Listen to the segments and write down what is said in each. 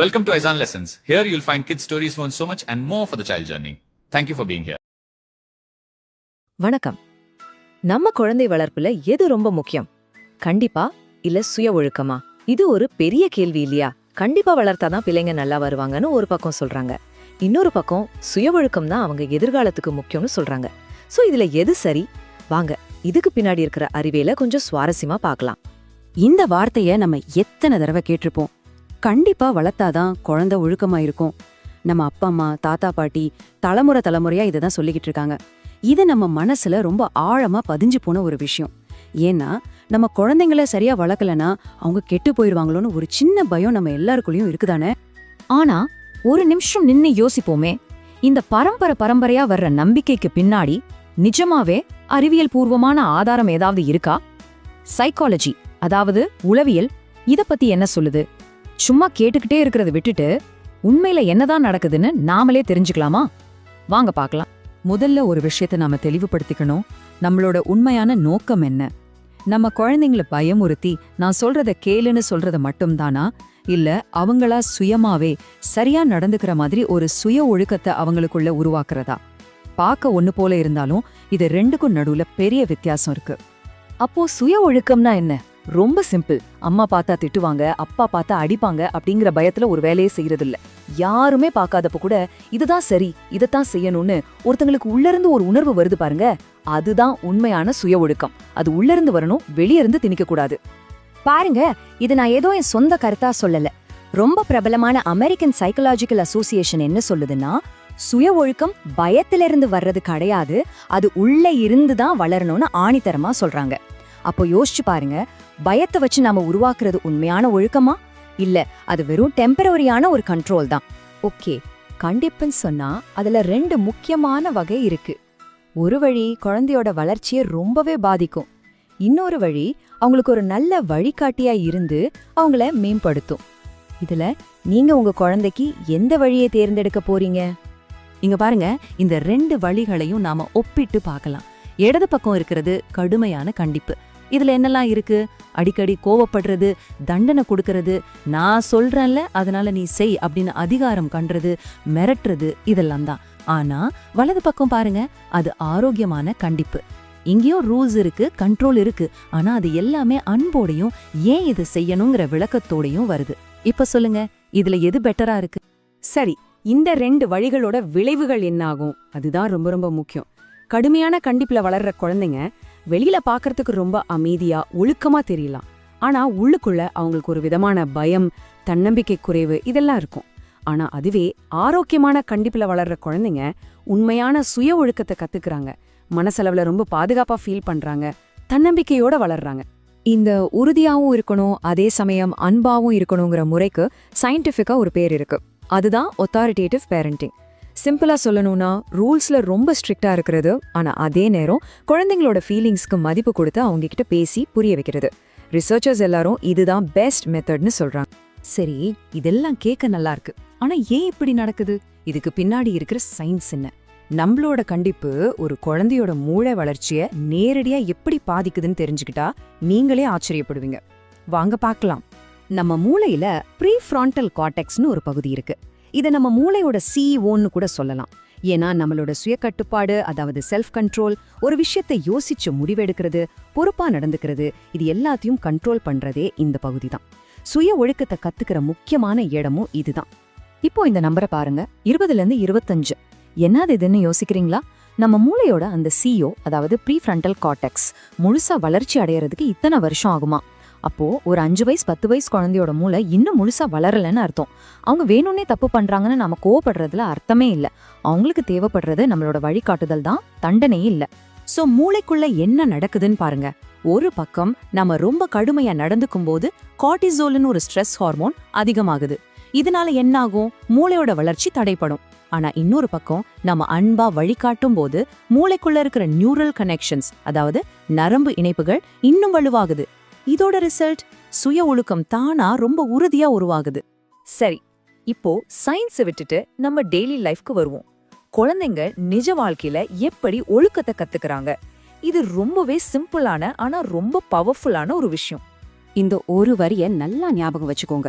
Welcome to Aizan Lessons. Here you'll find kids stories on so much and more for the child journey. Thank you for being here. வணக்கம். நம்ம குழந்தை வளர்ப்புல எது ரொம்ப முக்கியம்? கண்டிப்பா இல்ல சுய ஒழுக்கமா? இது ஒரு பெரிய கேள்வி இல்லையா? கண்டிப்பா வளர்த்தாதான் பிள்ளைங்க நல்லா வருவாங்கன்னு ஒரு பக்கம் சொல்றாங்க. இன்னொரு பக்கம் சுய ஒழுக்கம் தான் அவங்க எதிர்காலத்துக்கு முக்கியம்னு சொல்றாங்க. சோ இதுல எது சரி? வாங்க இதுக்கு பின்னாடி இருக்கிற அறிவியல கொஞ்சம் சுவாரஸ்யமா பார்க்கலாம். இந்த வார்த்தைய நம்ம எத்தனை தடவை கேட்டிருப்போம்? கண்டிப்பா வளர்த்தாதான் குழந்தை ஒழுக்கமா இருக்கும் நம்ம அப்பா அம்மா தாத்தா பாட்டி தலைமுறை தலைமுறையா இதை தான் சொல்லிக்கிட்டு இருக்காங்க. இது நம்ம மனசுல ரொம்ப ஆழமா பதிஞ்சு போன ஒரு விஷயம். ஏன்னா நம்ம குழந்தைங்கள சரியா வளர்க்கலனா அவங்க கெட்டு போயிருவாங்களோன்னு ஒரு சின்ன பயம் நம்ம எல்லாருக்குள்ளயும் இருக்குதானே? ஆனா ஒரு நிமிஷம் நின்னு யோசிப்போமே. இந்த பரம்பரை பரம்பரையா வர்ற நம்பிக்கைக்கு பின்னாடி நிஜமாவே அறிவியல் பூர்வமான ஆதாரம் ஏதாவது இருக்கா? சைக்காலஜி அதாவது உளவியல் இத பத்தி என்ன சொல்லுது? சும்மா கேட்டுக்கிட்டே இருக்கிறத விட்டுட்டு உண்மையில என்னதான் நடக்குதுன்னு நாமளே தெரிஞ்சுக்கலாமா? வாங்க பார்க்கலாம். முதல்ல ஒரு விஷயத்தை நாம தெளிவுபடுத்திக்கணும். நம்மளோட உண்மையான நோக்கம் என்ன? நம்ம குழந்தைங்கள பயமுறுத்தி நான் சொல்றத கேளுன்னு சொல்றத மட்டும்தானா? இல்ல அவங்களா சுயமாவே சரியா நடந்துக்கிற மாதிரி ஒரு சுய ஒழுக்கத்தை அவங்களுக்குள்ள உருவாக்குறதா? பார்க்க ஒண்ணு போல இருந்தாலும் இது ரெண்டுக்கும் நடுவுல பெரிய வித்தியாசம் இருக்கு. அப்போ சுய ஒழுக்கம்னா என்ன? ரொம்ப சிம்பிள். அம்மா பார்த்தா திட்டுவாங்க அப்பா பார்த்தா அடிப்பாங்க அப்படிங்கிற பயத்துல ஒரு வேலையே செய்யறது இல்ல யாருமே பார்க்காதப்ப கூட இதுதான் சரி இதத்தான் செய்யணும்னு ஒருத்தங்களுக்கு உள்ள இருந்து ஒரு உணர்வு வருது பாருங்க. அதுதான் உண்மையான சுய ஒழுக்கம். அது உள்ள இருந்து வரணும் வெளிய இருந்து திணிக்க கூடாது. பாருங்க இது நான் ஏதோ என் சொந்த கருத்தா சொல்லல. ரொம்ப பிரபலமான அமெரிக்கன் சைக்கலாஜிக்கல் அசோசியேஷன் என்ன சொல்லுதுன்னா சுய ஒழுக்கம் பயத்திலிருந்து வர்றது கிடையாது அது உள்ள இருந்து தான் வளரணும்னு ஆணித்தரமா சொல்றாங்க. அப்போ யோசிச்சு பாருங்க பயத்தை வச்சு நாம உருவாக்குறது உண்மையான ஒழுக்கமா? இல்ல அது வெறும் டெம்பரவரியான ஒரு கண்ட்ரோல் தான். ஓகே கண்டிப்புன்னு சொன்னா அதுல ரெண்டு முக்கியமான வகை இருக்கு. ஒரு வழி குழந்தையோட வளர்ச்சியை ரொம்பவே பாதிக்கும். இன்னொரு வழி அவங்களுக்கு ஒரு நல்ல வழிகாட்டியா இருந்து அவங்கள மேம்படுத்தும். இதுல நீங்க உங்க குழந்தைக்கு எந்த வழியை தேர்ந்தெடுக்க போறீங்க? இங்க பாருங்க இந்த ரெண்டு வழிகளையும் நாம ஒப்பிட்டு பார்க்கலாம். இடது பக்கம் இருக்கிறது கடுமையான கண்டிப்பு. இதுல என்னெல்லாம் இருக்கு? அடிக்கடி கோவப்படுறது தண்டனை கொடுக்கறது நான் சொல்றேன்ல அதனால நீ செய் அப்படின்னு அதிகாரம் கண்றது மிரட்டுறது இதெல்லாம் தான். ஆனா வலது பக்கம் பாருங்க அது ஆரோக்கியமான கண்டிப்பு. இங்கேயும் ரூல்ஸ் இருக்கு கண்ட்ரோல் இருக்கு. ஆனா அது எல்லாமே அன்போடையும் ஏன் இதை செய்யணுங்கிற விளக்கத்தோடையும் வருது. இப்ப சொல்லுங்க இதுல எது பெட்டரா இருக்கு? சரி இந்த ரெண்டு வழிகளோட விளைவுகள் என்னாகும்? அதுதான் ரொம்ப ரொம்ப முக்கியம். கடுமையான கண்டிப்புல வளர்ற குழந்தைங்க வெளியில பாக்குறதுக்கு ரொம்ப அமைதியா ஒழுக்கமா தெரியலாம். ஆனா உள்ளுக்குள்ள அவங்களுக்கு ஒரு விதமான பயம் தன்னம்பிக்கை குறைவு இதெல்லாம் இருக்கும். ஆனா அதுவே ஆரோக்கியமான கண்டிப்புல வளர்ற குழந்தைங்க உண்மையான சுய ஒழுக்கத்தை கத்துக்கறாங்க. மனசளவுல ரொம்ப பாதுகாப்பா ஃபீல் பண்றாங்க. தன்னம்பிக்கையோட வளர்றாங்க. இந்த உறுதியாவும் இருக்கணும் அதே சமயம் அன்பாவும் இருக்கணுங்கிற முறைக்கு சயின்டிஃபிக்கா ஒரு பேர் இருக்கு. அதுதான் ஒத்தாரிட்டேட்டிவ் பேரண்டிங் சிம்பிளா சொல்லணும்னா ரூல்ஸ்ல ரொம்ப ஸ்ட்ரிக்டாக இருக்கிறது. ஆனா அதே நேரம் குழந்தைங்களோட ஃபீலிங்ஸ்க்கு மதிப்பு கொடுத்து அவங்க கிட்ட பேசி புரிய வைக்கிறது. ரிசர்ச்சர்ஸ் எல்லாரும் இதுதான் பெஸ்ட் மெத்தட்னு சொல்றாங்க. சரி இதெல்லாம் கேட்க நல்லா இருக்கு. ஆனா ஏன் இப்படி நடக்குது? இதுக்கு பின்னாடி இருக்கிற சயின்ஸ் என்ன? நம்மளோட கண்டிப்பு ஒரு குழந்தையோட மூளை வளர்ச்சிய நேரடியா எப்படி பாதிக்குதுன்னு தெரிஞ்சுக்கிட்டா நீங்களே ஆச்சரியப்படுவீங்க. வாங்க பார்க்கலாம். நம்ம மூளையில ப்ரீஃப்ரான்டல் காட்டெக்ஸ்னு ஒரு பகுதி இருக்கு. இதை நம்ம மூளையோட சிஇஓன்னு கூட சொல்லலாம். ஏன்னா நம்மளோட சுய கட்டுப்பாடு அதாவது செல்ஃப் கண்ட்ரோல் ஒரு விஷயத்தை யோசிச்சு முடிவெடுக்கிறது பொறுப்பா நடந்துக்கிறது இது எல்லாத்தையும் கண்ட்ரோல் பண்றதே இந்த பகுதி தான். சுய ஒழுக்கத்தை கத்துக்கிற முக்கியமான இடமும் இதுதான். இப்போ இந்த நம்பரை பாருங்க. இருபதுல இருந்து இருபத்தஞ்சு. என்னது இதுன்னு யோசிக்கிறீங்களா? நம்ம மூளையோட அந்த சிஓ அதாவது ப்ரீஃப்ரண்டல் காட்டெக்ஸ் முழுசா வளர்ச்சி அடையறதுக்கு இத்தனை வருஷம் ஆகுமா? அப்போ ஒரு அஞ்சு வயசு பத்து வயசு குழந்தையோட மூளை இன்னும் முழுசா வளரலன்னு அர்த்தம். அவங்க வேணும்னே தப்பு பண்றாங்கன்னு நம்ம கோவப்படுறதுல அர்த்தமே இல்ல. அவங்களுக்கு தேவைப்படுறது நம்மளோட வழிகாட்டுதல் தான் தண்டனையே இல்ல. சோ மூளைக்குள்ள என்ன நடக்குதுன்னு பாருங்க. ஒரு பக்கம் நம்ம ரொம்ப கடுமையா நடந்துக்கும் போது கார்டிசோல்னு ஒரு ஸ்ட்ரெஸ் ஹார்மோன் அதிகமாகுது. இதனால என்ன ஆகும் மூளையோட வளர்ச்சி தடைப்படும். ஆனா இன்னொரு பக்கம் நம்ம அன்பா வழிகாட்டும் போது மூளைக்குள்ள இருக்கிற நியூரல் கனெக்ஷன்ஸ் அதாவது நரம்பு இணைப்புகள் இன்னும் வலுவாகுது. இதோட ரிசல்ட் சுய ஒழுக்கம் தானா ரொம்ப உறுதியா உருவாகுது. சரி இப்போ சயின்ஸை விட்டுட்டு நம்ம டெய்லி லைஃப்க்கு வருவோம். குழந்தைங்க நிஜ வாழ்க்கையில எப்படி ஒழுக்கத்தை கத்துக்கறாங்க? இது ரொம்பவே சிம்பிளான ஆனா ரொம்ப பவர்ஃபுல்லான ஒரு விஷயம். இந்த ஒரு வரிய நல்லா ஞாபகம் வச்சுக்கோங்க.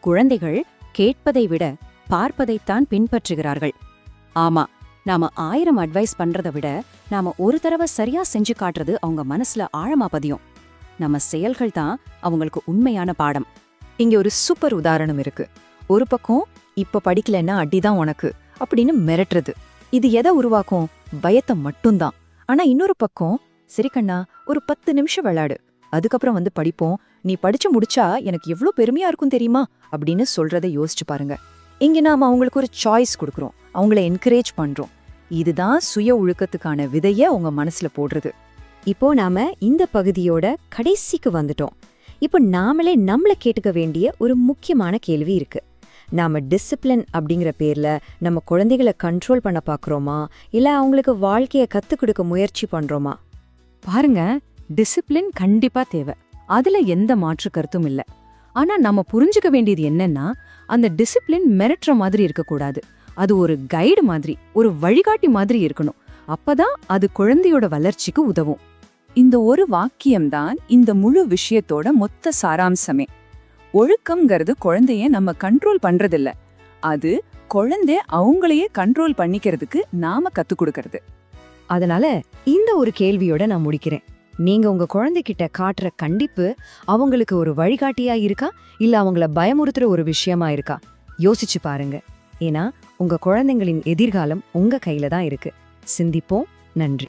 குழந்தைகள் கேட்பதை விட பார்ப்பதைத்தான் பின்பற்றுகிறார்கள். ஆமா நாம ஆயிரம் அட்வைஸ் பண்றதை விட நாம ஒரு தடவை சரியா செஞ்சு காட்டுறது அவங்க மனசுல ஆழமா பதியும். நம்ம செயல்கள் தான் அவங்களுக்கு உண்மையான பாடம். இங்க ஒரு சூப்பர் உதாரணம் இருக்கு. ஒரு பக்கம் இப்ப படிக்கலைன்னா அடிதான் உனக்கு அப்படின்னு மிரட்டுறது. இது எதை உருவாக்கும்? பயத்தை மட்டும்தான். ஆனா இன்னொரு பக்கம் சரி கண்ணா ஒரு பத்து நிமிஷம் விளையாடு. அதுக்கப்புறம் வந்து படிப்போம். நீ படிச்சு முடிச்சா எனக்கு எவ்ளோ பெருமையா இருக்கும் தெரியுமா? அப்படின்னு சொல்றதை யோசிச்சு பாருங்க. இங்க நாம அவங்களுக்கு ஒரு சாய்ஸ் கொடுக்குறோம். அவங்கள என்கரேஜ் பண்றோம். இதுதான் சுய ஒழுக்கத்துக்கான விதைய உங்க மனசுல போடுறது. இப்போ நாம இந்த பகுதியோட கடைசிக்கு வந்துட்டோம். இப்போ நாமளே நம்மள கேட்டுக்க வேண்டிய ஒரு முக்கியமான கேள்வி இருக்கு. நாம டிசிப்ளின் அப்படிங்கிற பேர்ல நம்ம குழந்தைகளை கண்ட்ரோல் பண்ண பாக்குறோமா? இல்ல அவங்களுக்கு வாழ்க்கைய கத்துக் கொடுக்க முயற்சி பண்றோமா? பாருங்க டிசிப்ளின் கண்டிப்பா தேவை. அதுல எந்த மாற்று கருத்தும் இல்ல. ஆனா நம்ம புரிஞ்சுக்க வேண்டியது என்னன்னா அந்த டிசிப்ளின் மிரட்டுற மாதிரி இருக்கக்கூடாது. அது ஒரு கைடு மாதிரி ஒரு வழிகாட்டி மாதிரி இருக்கணும். அப்பதான் அது குழந்தையோட வளர்ச்சிக்கு உதவும். இந்த ஒரு வாக்கியம்தான் இந்த முழு விஷயத்தோட மொத்த சாராம்சமே. ஒழுக்கம்ங்கிறது குழந்தைய நம்ம கண்ட்ரோல் பண்றதில்ல. அது குழந்தை அவங்களையே கண்ட்ரோல் பண்ணிக்கிறதுக்கு நாம கத்து கொடுக்கறது. அதனால இந்த ஒரு கேள்வியோட நான் முடிக்கிறேன். நீங்க உங்க குழந்தைகிட்ட காட்டுற கண்டிப்பு அவங்களுக்கு ஒரு வழிகாட்டியா இருக்கா? இல்ல அவங்கள பயமுறுத்துற ஒரு விஷயமா இருக்கா? யோசிச்சு பாருங்க. ஏன்னா உங்க குழந்தைங்களின் எதிர்காலம் உங்க கையில தான் இருக்கு. சிந்திப்போம். நன்றி.